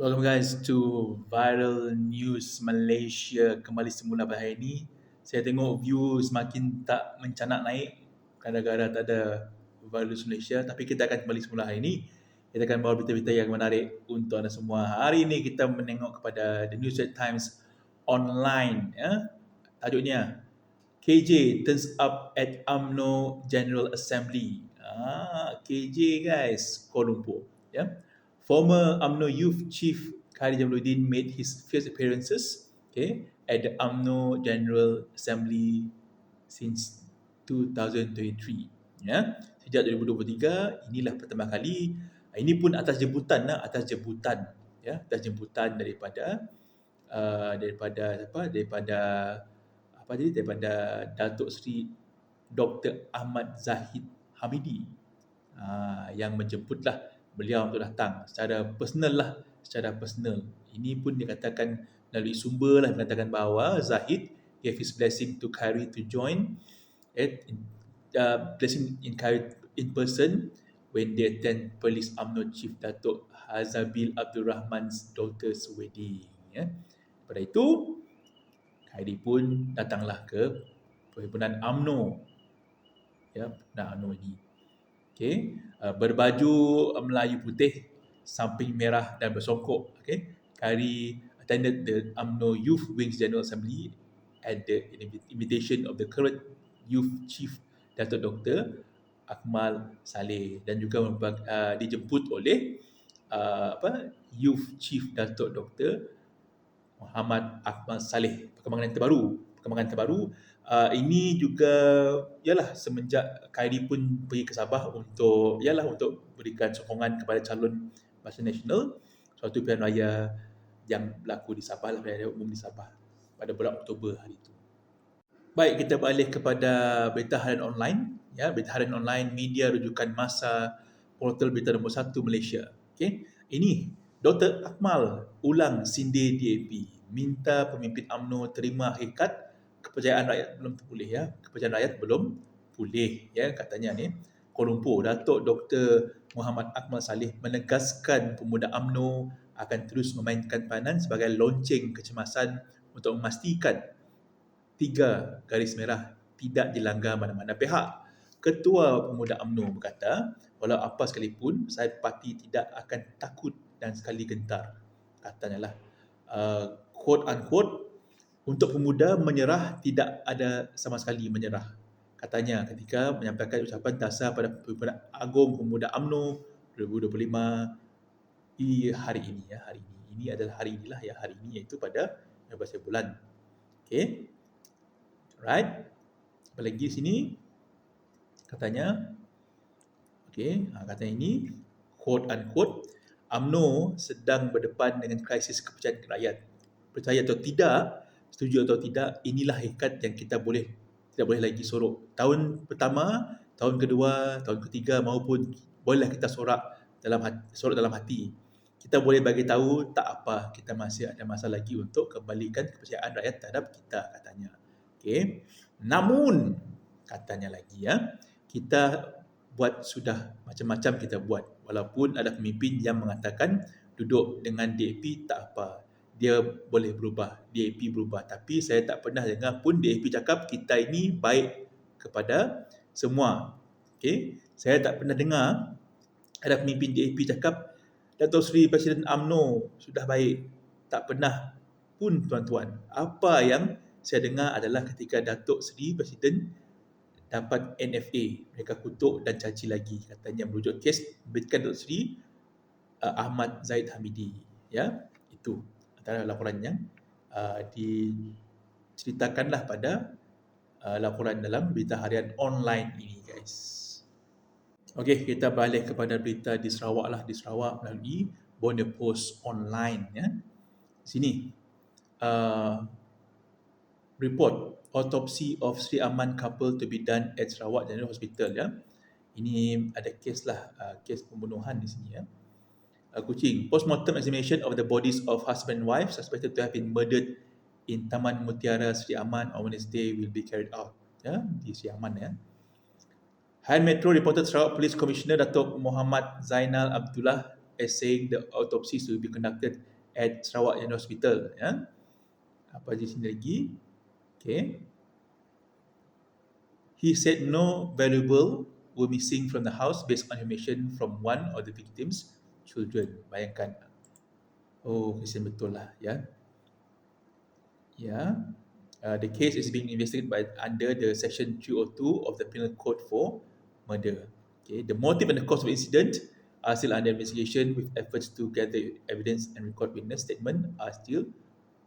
Welcome guys to Viral News Malaysia kembali semula pada hari ini. Saya tengok view semakin tak mencanak naik gara-gara tak ada Viral Malaysia tapi kita akan kembali semula hari ini. Kita akan bawa berita-berita yang menarik untuk anda semua. Hari ini kita menengok kepada The News Red Times online ya. Tajuknya KJ turns up at UMNO General Assembly. Ah, KJ guys, Kuala Lumpur ya. Former UMNO Youth Chief Khalid Jamaluddin made his first appearances okay, at the UMNO General Assembly since 2023. Ya. Sejak 2023, inilah pertama kali. Ini pun atas jemputan lah, atas jemputan ya, atas jemputan daripada uh, daripada apa? Daripada apa tadi? Daripada Datuk Seri Dr. Ahmad Zahid Hamidi uh, yang menjemputlah beliau untuk datang secara personal lah secara personal. Ini pun dikatakan melalui sumber lah mengatakan bahawa Zahid gave his blessing to Khairi to join at uh, blessing in Khairi in person when they attend Police UMNO Chief Datuk Hazabil Abdul Rahman's daughter's wedding ya. Pada itu Khairi pun datanglah ke perhimpunan UMNO. Ya, nah UMNO ini. Okay, berbaju Melayu putih, samping merah dan bersongkok. Okay, Kari attended the UMNO Youth Wings General Assembly at the invitation of the current Youth Chief Datuk Dr. Akmal Saleh dan juga uh, dijemput oleh uh, apa Youth Chief Datuk Dr. Muhammad Akmal Saleh. Perkembangan yang terbaru, perkembangan terbaru uh, ini juga ialah semenjak Khairi pun pergi ke Sabah untuk ialah untuk berikan sokongan kepada calon Barisan Nasional suatu pilihan raya yang berlaku di Sabah lah pilihan raya umum di Sabah pada bulan Oktober hari itu. Baik, kita balik kepada berita harian online. Ya, berita harian online media rujukan masa portal berita nombor satu Malaysia. Okay. Ini Dr. Akmal ulang sindir DAP minta pemimpin AMNO terima hakikat kepercayaan rakyat belum pulih ya. Kepercayaan rakyat belum pulih ya katanya ni. Kuala Lumpur, Datuk Dr. Muhammad Akmal Saleh menegaskan pemuda AMNO akan terus memainkan peranan sebagai lonceng kecemasan untuk memastikan tiga garis merah tidak dilanggar mana-mana pihak. Ketua Pemuda AMNO berkata, walau apa sekalipun, saya parti tidak akan takut dan sekali gentar. Katanya lah, uh, quote unquote, untuk pemuda menyerah tidak ada sama sekali menyerah. Katanya ketika menyampaikan ucapan dasar pada Pimpinan Agung Pemuda AMNO 2025 di hari ini ya hari ini. Ini adalah hari inilah ya hari ini iaitu pada 15 bulan. Okey. Right. Apa lagi sini? Katanya okey, ha, katanya ini quote unquote AMNO sedang berdepan dengan krisis kepercayaan rakyat. Percaya atau tidak, setuju atau tidak inilah hakikat yang kita boleh tidak boleh lagi sorok. Tahun pertama tahun kedua tahun ketiga maupun bolehlah kita sorak dalam hati, sorak dalam hati. Kita boleh bagi tahu tak apa kita masih ada masa lagi untuk kembalikan kepercayaan rakyat terhadap kita katanya. Okey. Namun katanya lagi ya kita buat sudah macam-macam kita buat. Walaupun ada pemimpin yang mengatakan duduk dengan DAP tak apa dia boleh berubah, DAP berubah. Tapi saya tak pernah dengar pun DAP cakap kita ini baik kepada semua. Okay? Saya tak pernah dengar ada pemimpin DAP cakap Dato' Seri Presiden AMNO sudah baik. Tak pernah pun tuan-tuan. Apa yang saya dengar adalah ketika Datuk Seri Presiden dapat NFA. Mereka kutuk dan caci lagi. Katanya merujuk kes berikan Datuk Seri uh, Ahmad Zaid Hamidi. Ya, itu antara laporan yang uh, diceritakanlah pada uh, laporan dalam berita harian online ini guys. Okey, kita balik kepada berita di Sarawak lah. Di Sarawak melalui Bonda Post online ya. Sini uh, report autopsy of Sri Aman couple to be done at Sarawak General Hospital ya. Ini ada kes lah, uh, kes pembunuhan di sini ya uh, kucing. Postmortem examination of the bodies of husband and wife suspected to have been murdered in Taman Mutiara Sri Aman on Wednesday will be carried out. Ya, di Sri Aman ya. High Metro reported Sarawak Police Commissioner Datuk Muhammad Zainal Abdullah as saying the autopsies will be conducted at Sarawak General Hospital. Ya. Apa di sini lagi? Okay. He said no valuable were missing from the house based on information from one of the victims' children. Bayangkan. Oh, kesian betul lah. Ya. Ya. Uh, the case is being investigated by under the section 302 of the Penal Code for murder. Okay, the motive and the cause of incident are still under investigation with efforts to gather evidence and record witness statement are still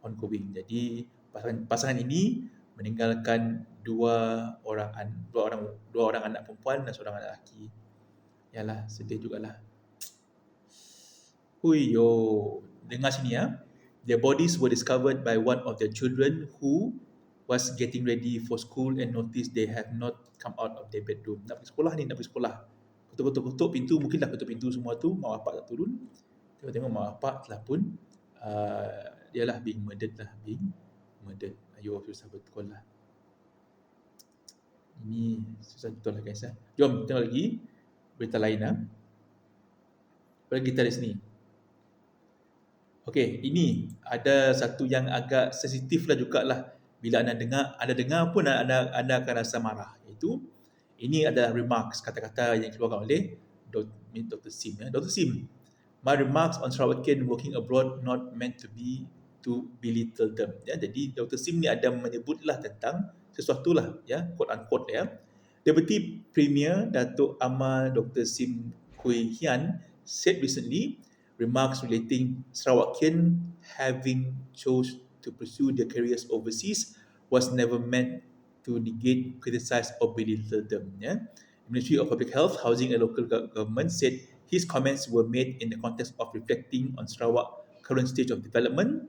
ongoing. Jadi pasangan, pasangan ini meninggalkan dua orang dua orang dua orang anak perempuan dan seorang anak lelaki. Yalah, sedih jugalah. Hui yo, dengar sini ya. Their bodies were discovered by one of their children who was getting ready for school and noticed they have not come out of their bedroom. Nak pergi sekolah ni, nak pergi sekolah. Ketuk-ketuk pintu, mungkin dah ketuk pintu semua tu, mak bapak tak turun. Tengok-tengok mak bapak telah pun, uh, dia lah being murdered lah, being murdered. Ayuh, susah betul lah. Ini susah betul lah guys. Eh. Jom tengok lagi berita lain lah. Apa kita di sini? Okey, ini ada satu yang agak sensitif lah jugalah bila anda dengar anda dengar pun anda anda akan rasa marah iaitu ini adalah remarks kata-kata yang dikeluarkan oleh Dr. Sim ya. Dr. Sim my remarks on Sarawakian working abroad not meant to be to belittle them ya jadi Dr. Sim ni ada menyebutlah tentang sesuatu lah ya quote unquote ya Deputy Premier Datuk Amar Dr. Sim Kui Hian said recently remarks relating Sarawakian having chose to pursue their careers overseas was never meant to negate, criticize or belittle them. Yeah? The Ministry of Public Health, Housing and Local Government said his comments were made in the context of reflecting on Sarawak current stage of development.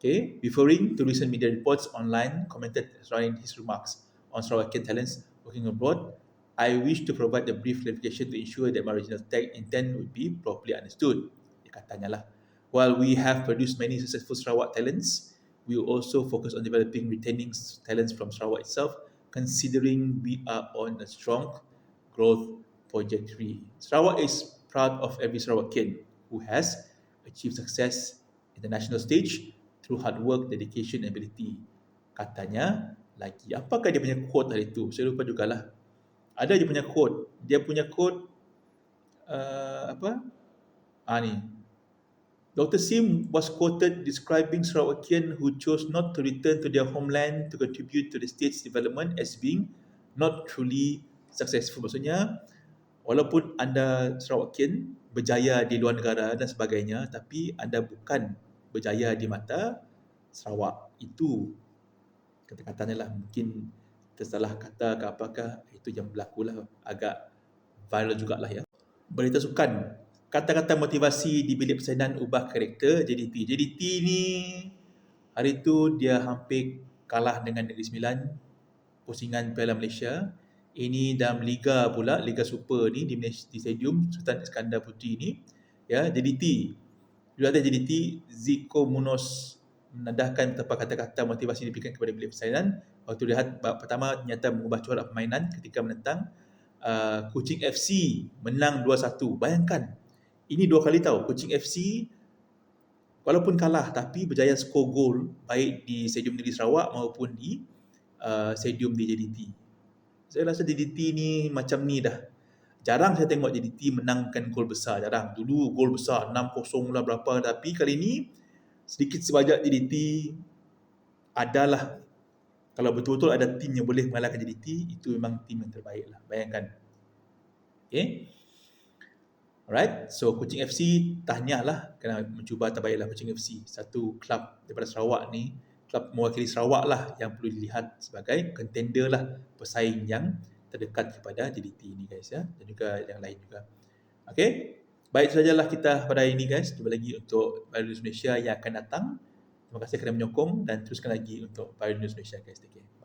Okay, referring to recent media reports online commented surrounding his remarks on Sarawakian talents working abroad, I wish to provide a brief clarification to ensure that my original intent would be properly understood. Katanya lah. While we have produced many successful Sarawak talents, we also focus on developing retaining talents from Sarawak itself, considering we are on a strong growth trajectory. Sarawak is proud of every Sarawakian who has achieved success in the national stage through hard work, dedication, and ability. Katanya lagi. Apakah dia punya quote tadi tu? Saya lupa jugalah. Ada dia punya quote. Dia punya quote uh, apa? Ah ni. Dr. Sim was quoted describing Sarawakian who chose not to return to their homeland to contribute to the state's development as being not truly successful. Maksudnya, walaupun anda Sarawakian berjaya di luar negara dan sebagainya, tapi anda bukan berjaya di mata Sarawak. Itu kata-katanya lah. Mungkin tersalah kata ke apakah itu yang berlaku lah. Agak viral jugalah ya. Berita sukan kata-kata motivasi di bilik persalinan ubah karakter JDT. JDT ni hari tu dia hampir kalah dengan Negeri Sembilan pusingan Piala Malaysia. Ini dalam Liga pula, Liga Super ni di, di Stadium Sultan Iskandar Puteri ni. Ya, JDT. Juga ada JDT, Ziko Munos menadahkan betapa kata-kata motivasi diberikan kepada bilik persalinan. Waktu lihat babak pertama ternyata mengubah corak permainan ketika menentang uh, Kuching FC menang 2-1. Bayangkan, ini dua kali tahu Kuching FC walaupun kalah tapi berjaya skor gol baik di Stadium Negeri Sarawak maupun di uh, Stadium di JDT. Saya rasa JDT ni macam ni dah. Jarang saya tengok JDT menangkan gol besar. Jarang. Dulu gol besar 6-0 lah berapa. Tapi kali ni sedikit sebanyak JDT adalah kalau betul-betul ada tim yang boleh mengalahkan JDT, itu memang tim yang terbaik lah. Bayangkan. Okay. Alright, so Kuching FC tahniah lah kena mencuba terbaiklah Kuching FC. Satu klub daripada Sarawak ni, klub mewakili Sarawak lah yang perlu dilihat sebagai contender lah pesaing yang terdekat kepada JDT ni guys ya dan juga yang lain juga. Okay, baik sajalah kita pada hari ini guys. Jumpa lagi untuk Baru News Malaysia yang akan datang. Terima kasih kerana menyokong dan teruskan lagi untuk Baru News Malaysia guys. Take care.